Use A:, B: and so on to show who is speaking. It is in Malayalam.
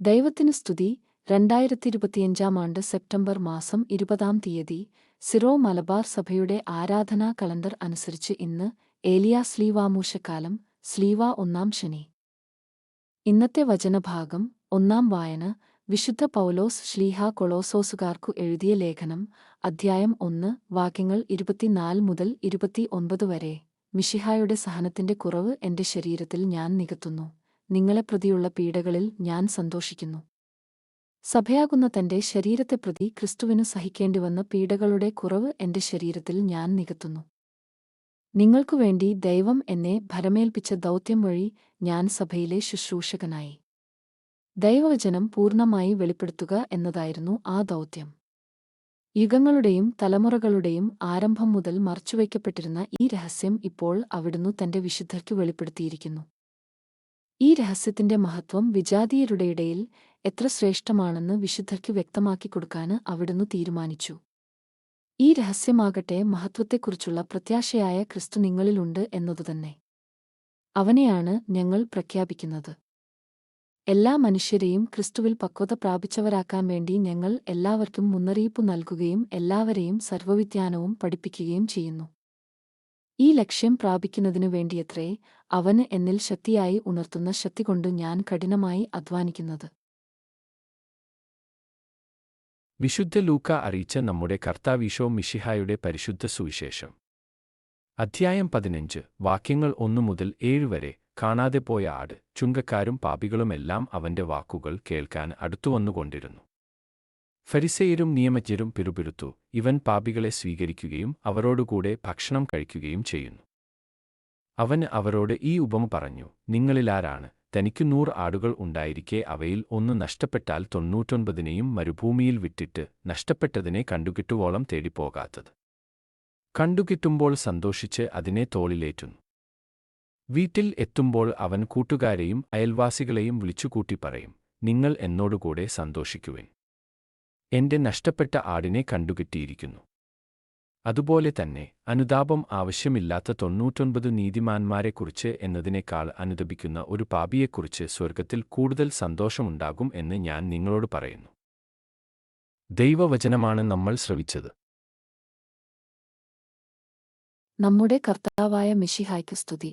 A: ദൈവത്തിന് സ്തുതി. രണ്ടായിരത്തി ഇരുപത്തിയഞ്ചാം ആണ്ട് സെപ്റ്റംബർ മാസം ഇരുപതാം തീയതി സിറോ മലബാർ സഭയുടെ ആരാധനാ കലണ്ടർ അനുസരിച്ച് ഇന്ന് ഏലിയ സ്ലീവാമൂശക്കാലം സ്ലീവ ഒന്നാം ശനി. ഇന്നത്തെ വചനഭാഗം ഒന്നാം വായന വിശുദ്ധ പൗലോസ് ശ്ലീഹ കൊളോസോസുകാർക്കു എഴുതിയ ലേഖനം അധ്യായം ഒന്ന് വാക്യങ്ങൾ ഇരുപത്തിനാല് മുതൽ ഇരുപത്തിയൊൻപത് വരെ. മിഷിഹായുടെ സഹനത്തിന്റെ കുറവ് എന്റെ ശരീരത്തിൽ ഞാൻ നികത്തുന്നു. നിങ്ങളെ പ്രതിയുള്ള പീഡകളിൽ ഞാൻ സന്തോഷിക്കുന്നു. സഭയാകുന്ന തന്റെ ശരീരത്തെ പ്രതി ക്രിസ്തുവിനു സഹിക്കേണ്ടിവന്ന പീഡകളുടെ കുറവ് എന്റെ ശരീരത്തിൽ ഞാൻ നികത്തുന്നു. നിങ്ങൾക്കുവേണ്ടി ദൈവം എന്നെ ഭരമേൽപ്പിച്ച ദൗത്യം വഴി ഞാൻ സഭയിലെ ശുശ്രൂഷകനായി. ദൈവവചനം പൂർണമായി വെളിപ്പെടുത്തുക എന്നതായിരുന്നു ആ ദൗത്യം. യുഗങ്ങളുടെയും തലമുറകളുടെയും ആരംഭം മുതൽ മറച്ചുവയ്ക്കപ്പെട്ടിരുന്ന ഈ രഹസ്യം ഇപ്പോൾ അവിടുന്ന് തന്റെ വിശുദ്ധർക്കു വെളിപ്പെടുത്തിയിരിക്കുന്നു. ഈ രഹസ്യത്തിന്റെ മഹത്വം വിജാതീയരുടെ ഇടയിൽ എത്ര ശ്രേഷ്ഠമാണെന്ന് വിശുദ്ധർക്ക് വ്യക്തമാക്കി കൊടുക്കാന് അവിടുന്ന് തീരുമാനിച്ചു. ഈ രഹസ്യമാകട്ടെ മഹത്വത്തെക്കുറിച്ചുള്ള പ്രത്യാശയായ ക്രിസ്തു നിങ്ങളിലുണ്ട് എന്നതുതന്നെ. അവനെയാണ് ഞങ്ങൾ പ്രഖ്യാപിക്കുന്നത്. എല്ലാ മനുഷ്യരെയും ക്രിസ്തുവിൽ പക്വത പ്രാപിച്ചവരാക്കാൻ വേണ്ടി ഞങ്ങൾ എല്ലാവർക്കും മുന്നറിയിപ്പ് നൽകുകയും എല്ലാവരെയും സർവവിജ്ഞാനവും പഠിപ്പിക്കുകയും ചെയ്യുന്നു. ഈ ലക്ഷ്യം പ്രാപിക്കുന്നതിനു വേണ്ടിയത്രേ അവന് എന്നിൽ ശക്തിയായി ഉണർത്തുന്ന ശക്തി കൊണ്ട് ഞാൻ കഠിനമായി അധ്വാനിക്കുന്നത്.
B: വിശുദ്ധ ലൂക്ക അറിയിച്ച നമ്മുടെ കർത്താവീശോ മിഷിഹായുടെ പരിശുദ്ധ സുവിശേഷം. അധ്യായം പതിനഞ്ച്. വാക്യങ്ങൾ ഒന്നു മുതൽ ഏഴ് വരെ. കാണാതെ പോയ ആട് ചുങ്കക്കാരും പാപികളുമെല്ലാം അവന്റെ വാക്കുകൾ കേൾക്കാൻ അടുത്തുവന്നുകൊണ്ടിരുന്നു. ഫരിസെയരും നിയമജ്ഞരും പിറുപിറുത്തു. ഇവൻ പാപികളെ സ്വീകരിക്കുകയും അവരോടുകൂടെ ഭക്ഷണം കഴിക്കുകയും ചെയ്യുന്നു. അവൻ അവരോട് ഈ ഉപമ പറഞ്ഞു നിങ്ങളിലാരാണ് തനിക്കു നൂറ് ആടുകൾ ഉണ്ടായിരിക്കെ അവയിൽ ഒന്ന് നഷ്ടപ്പെട്ടാൽ തൊണ്ണൂറ്റൊൻപതിനെയും മരുഭൂമിയിൽ വിട്ടിട്ട് നഷ്ടപ്പെട്ടതിനെ കണ്ടുകിട്ടുവോളം തേടിപ്പോകാത്തത്. കണ്ടുകിട്ടുമ്പോൾ സന്തോഷിച്ച് അതിനെ തോളിലേറ്റുന്നു. വീട്ടിൽ എത്തുമ്പോൾ അവൻ കൂട്ടുകാരെയും അയൽവാസികളെയും വിളിച്ചുകൂട്ടി പറയും നിങ്ങൾ എന്നോടുകൂടെ സന്തോഷിക്കുവിൻ. എന്റെ നഷ്ടപ്പെട്ട ആടിനെ കണ്ടുകിട്ടിയിരിക്കുന്നു. അതുപോലെ തന്നെ അനുതാപം ആവശ്യമില്ലാത്ത തൊണ്ണൂറ്റൊൻപത് നീതിമാന്മാരെക്കുറിച്ച് എന്നതിനേക്കാൾ അനുദപിക്കുന്ന ഒരു പാപിയെക്കുറിച്ച് സ്വർഗത്തിൽ കൂടുതൽ സന്തോഷമുണ്ടാകും എന്ന് ഞാൻ നിങ്ങളോട് പറയുന്നു. ദൈവവചനമാണ് നമ്മൾ ശ്രവിച്ചത്.
A: നമ്മുടെ കർത്താവായ മിഷിഹായ്ക്ക് സ്തുതി.